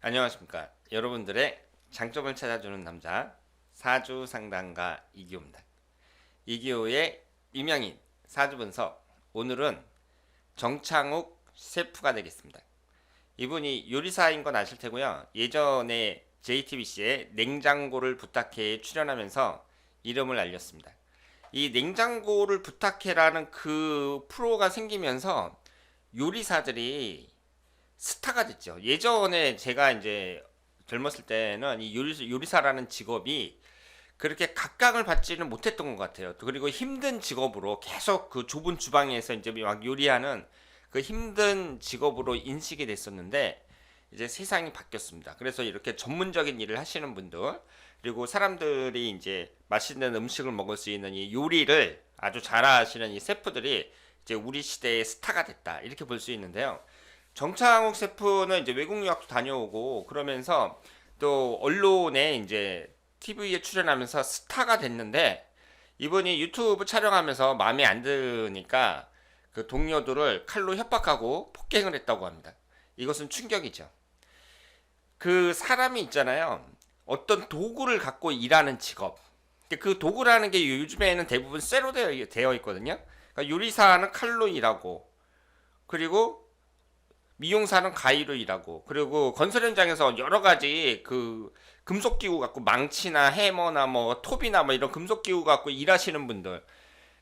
안녕하십니까. 여러분들의 장점을 찾아주는 남자 사주 상담가 이기호입니다. 이기호의 유명인 사주 분석 오늘은 정창욱 셰프가 되겠습니다. 이분이 요리사인 건 아실 테고요. 예전에 JTBC에 냉장고를 부탁해 출연하면서 이름을 알렸습니다. 이 냉장고를 부탁해라는 그 프로가 생기면서 요리사들이 스타가 됐죠. 예전에 제가 이제 젊었을 때는 이 요리, 요리사라는 직업이 그렇게 각광을 받지는 못했던 것 같아요. 그리고 힘든 직업으로 계속 그 좁은 주방에서 이제 막 요리하는 그 힘든 직업으로 인식이 됐었는데 이제 세상이 바뀌었습니다. 그래서 이렇게 전문적인 일을 하시는 분들 그리고 사람들이 이제 맛있는 음식을 먹을 수 있는 이 요리를 아주 잘하시는 이 셰프들이 이제 우리 시대의 스타가 됐다 이렇게 볼 수 있는데요. 정창욱 셰프는 이제 외국 유학도 다녀오고 그러면서 또 언론에 이제 TV에 출연하면서 스타가 됐는데 이분이 유튜브 촬영하면서 마음에 안 드니까 그 동료들을 칼로 협박하고 폭행을 했다고 합니다. 이것은 충격이죠. 그 사람이 있잖아요. 어떤 도구를 갖고 일하는 직업. 그 도구라는 게 요즘에는 대부분 쇠로 되어 되어 있거든요. 그러니까 요리사는 칼로 일하고 그리고 미용사는 가위로 일하고 그리고 건설 현장에서 여러 가지 그 금속 기구 갖고 망치나 해머나 뭐 톱이나 뭐 이런 금속 기구 갖고 일하시는 분들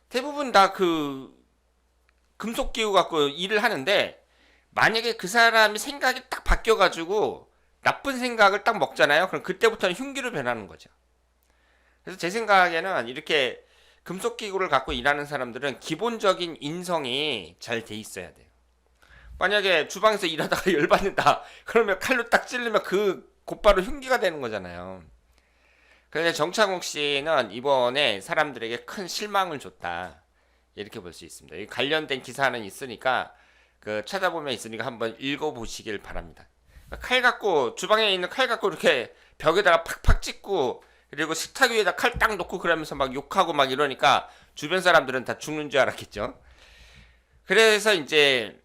대부분 다 그 금속 기구 갖고 일을 하는데 만약에 그 사람이 생각이 딱 바뀌어 가지고 나쁜 생각을 딱 먹잖아요. 그럼 그때부터는 흉기로 변하는 거죠. 그래서 제 생각에는 이렇게 금속 기구를 갖고 일하는 사람들은 기본적인 인성이 잘 돼 있어야 돼요. 만약에 주방에서 일하다가 열받는다. 그러면 칼로 딱 찌르면 그 곧바로 흉기가 되는 거잖아요. 그런데 정창욱 씨는 이번에 사람들에게 큰 실망을 줬다. 이렇게 볼 수 있습니다. 이 관련된 기사는 있으니까 그 찾아보면 있으니까 한번 읽어보시길 바랍니다. 칼 갖고 주방에 있는 칼 갖고 이렇게 벽에다가 팍팍 찍고 그리고 식탁 위에다 칼 딱 놓고 그러면서 막 욕하고 막 이러니까 주변 사람들은 다 죽는 줄 알았겠죠. 그래서 이제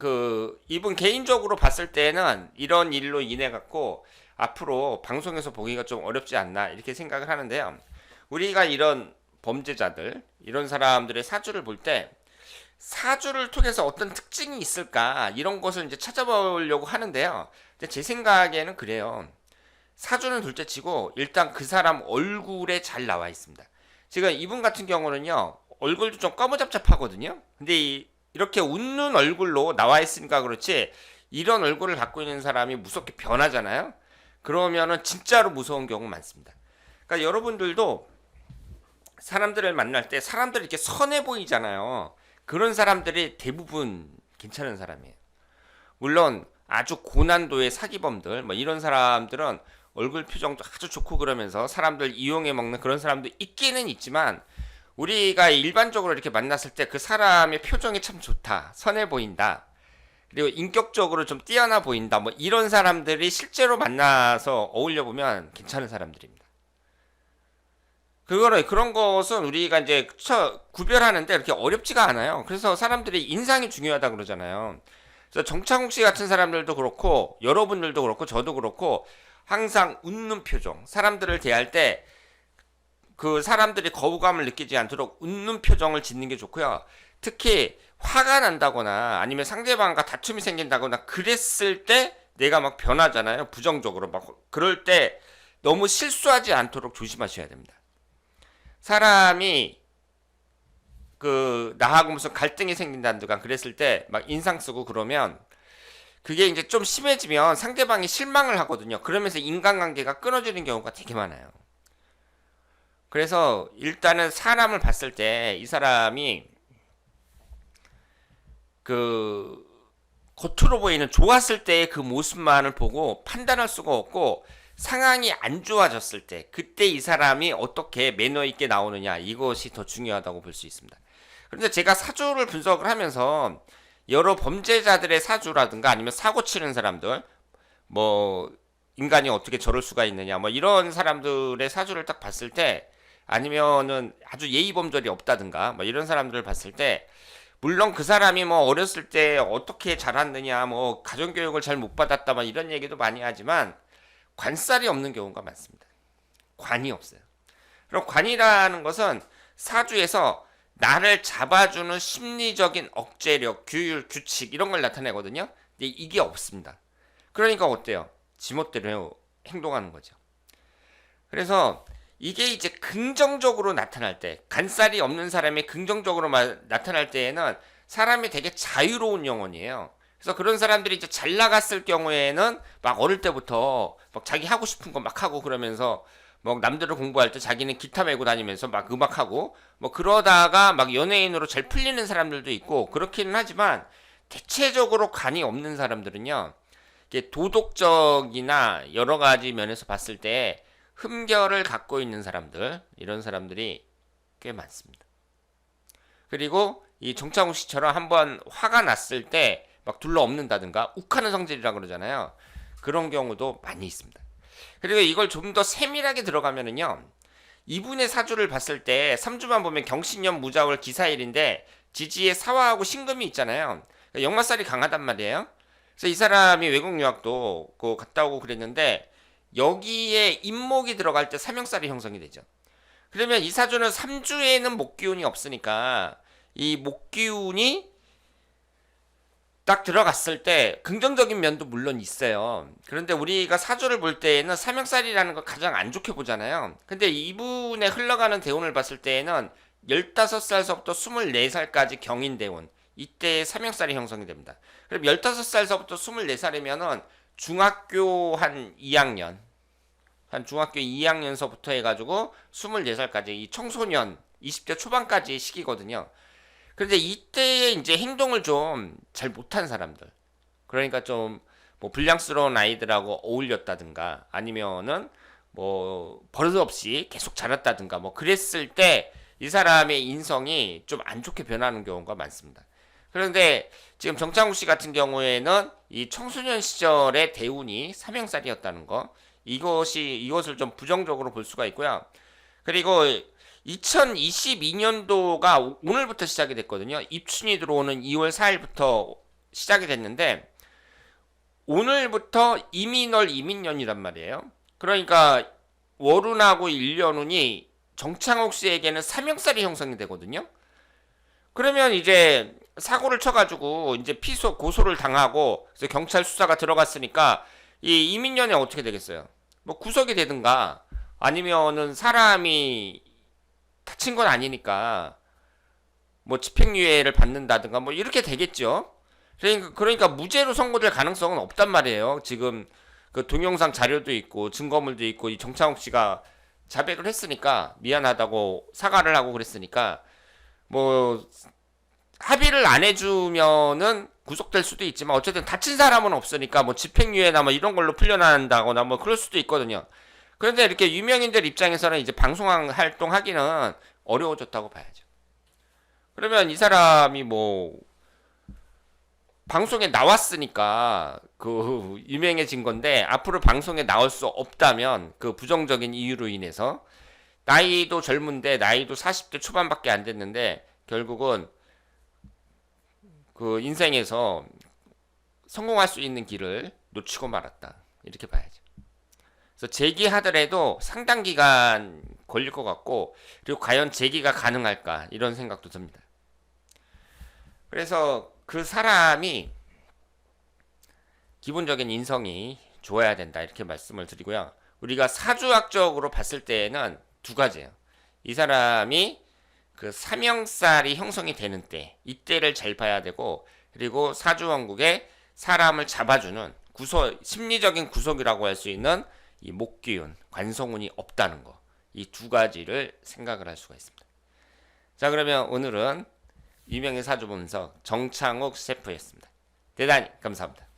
그 이분 개인적으로 봤을 때는 이런 일로 인해 갖고 앞으로 방송에서 보기가 좀 어렵지 않나 이렇게 생각을 하는데요. 우리가 이런 범죄자들 이런 사람들의 사주를 볼 때 사주를 통해서 어떤 특징이 있을까 이런 것을 이제 찾아보려고 하는데요. 제 생각에는 그래요. 사주는 둘째치고 일단 그 사람 얼굴에 잘 나와 있습니다. 지금 이분 같은 경우는요 얼굴도 좀 꺼무잡잡하거든요. 근데 이 이렇게 웃는 얼굴로 나와 있으니까 그렇지 이런 얼굴을 갖고 있는 사람이 무섭게 변하잖아요. 그러면은 진짜로 무서운 경우 많습니다. 그러니까 여러분들도 사람들을 만날 때 사람들이 이렇게 선해 보이잖아요. 그런 사람들이 대부분 괜찮은 사람이에요. 물론 아주 고난도의 사기범들 뭐 이런 사람들은 얼굴 표정도 아주 좋고 그러면서 사람들 이용해 먹는 그런 사람도 있기는 있지만 우리가 일반적으로 이렇게 만났을 때 그 사람의 표정이 참 좋다, 선해 보인다, 그리고 인격적으로 좀 뛰어나 보인다, 뭐 이런 사람들이 실제로 만나서 어울려 보면 괜찮은 사람들입니다. 그거를 그런 것은 우리가 이제 처, 구별하는데 이렇게 어렵지가 않아요. 그래서 사람들이 인상이 중요하다 그러잖아요. 그래서 정창욱 씨 같은 사람들도 그렇고 여러분들도 그렇고 저도 그렇고 항상 웃는 표정, 사람들을 대할 때 그 사람들이 거부감을 느끼지 않도록 웃는 표정을 짓는 게 좋고요. 특히 화가 난다거나 아니면 상대방과 다툼이 생긴다거나 그랬을 때 내가 막 변하잖아요. 부정적으로 막 그럴 때 너무 실수하지 않도록 조심하셔야 됩니다. 사람이 그 나하고 무슨 갈등이 생긴다든가 그랬을 때 막 인상 쓰고 그러면 그게 이제 좀 심해지면 상대방이 실망을 하거든요. 그러면서 인간관계가 끊어지는 경우가 되게 많아요. 그래서 일단은 사람을 봤을 때 이 사람이 그 겉으로 보이는 좋았을 때의 그 모습만을 보고 판단할 수가 없고 상황이 안 좋아졌을 때 그때 이 사람이 어떻게 매너 있게 나오느냐 이것이 더 중요하다고 볼 수 있습니다. 그런데 제가 사주를 분석을 하면서 여러 범죄자들의 사주라든가 아니면 사고 치는 사람들 뭐 인간이 어떻게 저럴 수가 있느냐 뭐 이런 사람들의 사주를 딱 봤을 때 아니면은 아주 예의 범절이 없다든가 뭐 이런 사람들을 봤을 때 물론 그 사람이 뭐 어렸을 때 어떻게 자랐느냐, 뭐 가정교육을 잘 못 받았다, 막 이런 얘기도 많이 하지만 관살이 없는 경우가 많습니다. 관이 없어요. 그럼 관이라는 것은 사주에서 나를 잡아주는 심리적인 억제력, 규율, 규칙 이런 걸 나타내거든요. 근데 이게 없습니다. 그러니까 어때요? 지멋대로 행동하는 거죠. 그래서 이게 이제 긍정적으로 나타날 때, 간살이 없는 사람이 긍정적으로 마, 나타날 때에는 사람이 되게 자유로운 영혼이에요. 그래서 그런 사람들이 이제 잘 나갔을 경우에는 막 어릴 때부터 막 자기 하고 싶은 거 막 하고 그러면서 뭐 남들을 공부할 때 자기는 기타 메고 다니면서 막 음악하고 뭐 그러다가 막 연예인으로 잘 풀리는 사람들도 있고 그렇기는 하지만 대체적으로 간이 없는 사람들은요. 이게 도덕적이나 여러 가지 면에서 봤을 때 흠결을 갖고 있는 사람들 이런 사람들이 꽤 많습니다. 그리고 이 정창욱 씨처럼 한번 화가 났을 때 막 둘러 엎는다든가 욱하는 성질이라 그러잖아요. 그런 경우도 많이 있습니다. 그리고 이걸 좀 더 세밀하게 들어가면은요. 이분의 사주를 봤을 때 3주만 보면 경신년 무자월 기사일인데 지지에 사화하고 신금이 있잖아요. 그러니까 역마살이 강하단 말이에요. 그래서 이 사람이 외국 유학도 그 갔다 오고 그랬는데 여기에 임목이 들어갈 때 삼형살이 형성이 되죠. 그러면 이 사주는 3주에는 목기운이 없으니까 이 목기운이 딱 들어갔을 때 긍정적인 면도 물론 있어요. 그런데 우리가 사주를 볼 때에는 삼형살이라는 걸 가장 안 좋게 보잖아요. 근데 이분의 흘러가는 대운을 봤을 때에는 15살서부터 24살까지 경인 대운 이때 삼형살이 형성이 됩니다. 그럼 15살서부터 24살이면은 중학교 한 2학년 한 중학교 2학년서부터 해가지고 24살까지 이 청소년 20대 초반까지 시기거든요. 그런데 이때에 이제 행동을 좀 잘 못한 사람들. 그러니까 좀 뭐 불량스러운 아이들하고 어울렸다든가 아니면은 뭐 버릇없이 계속 자랐다든가 뭐 그랬을 때 이 사람의 인성이 좀 안 좋게 변하는 경우가 많습니다. 그런데 지금 정창욱 씨 같은 경우에는 이 청소년 시절의 대운이 삼형살이었다는 거 이것이 이것을 좀 부정적으로 볼 수가 있고요. 그리고 2022년도가 오늘부터 시작이 됐거든요. 입춘이 들어오는 2월 4일부터 시작이 됐는데 오늘부터 이민월 이민년이란 말이에요. 그러니까 월운하고 일년운이 정창욱 씨에게는 삼형살이 형성이 되거든요. 그러면 이제 사고를 쳐가지고 이제 피소 고소를 당하고 경찰 수사가 들어갔으니까 이 이민년에 어떻게 되겠어요? 뭐 구속이 되든가 아니면은 사람이 다친 건 아니니까 뭐 집행유예를 받는다든가 뭐 이렇게 되겠죠. 그러니까, 그러니까 무죄로 선고될 가능성은 없단 말이에요. 지금 그 동영상 자료도 있고 증거물도 있고 이 정창욱 씨가 자백을 했으니까 미안하다고 사과를 하고 그랬으니까 뭐 합의를 안 해주면은 구속될 수도 있지만 어쨌든 다친 사람은 없으니까 뭐 집행유예나 뭐 이런 걸로 풀려난다거나 뭐 그럴 수도 있거든요. 그런데 이렇게 유명인들 입장에서는 이제 방송 활동하기는 어려워졌다고 봐야죠. 그러면 이 사람이 뭐 방송에 나왔으니까 그 유명해진 건데 앞으로 방송에 나올 수 없다면 그 부정적인 이유로 인해서 나이도 젊은데 나이도 40대 초반밖에 안 됐는데 결국은 그 인생에서 성공할 수 있는 길을 놓치고 말았다. 이렇게 봐야죠. 그래서 재기하더라도 상당 기간 걸릴 것 같고 그리고 과연 재기가 가능할까 이런 생각도 듭니다. 그래서 그 사람이 기본적인 인성이 좋아야 된다 이렇게 말씀을 드리고요. 우리가 사주학적으로 봤을 때에는 두 가지예요. 이 사람이 그 사명살이 형성이 되는 때 이때를 잘 봐야 되고 그리고 사주왕국에 사람을 잡아주는 구속 심리적인 구속이라고 할 수 있는 이 목기운 관성운이 없다는 거 이 두 가지를 생각을 할 수가 있습니다. 자 그러면 오늘은 유명의 사주 분석 정창욱 셰프였습니다. 대단히 감사합니다.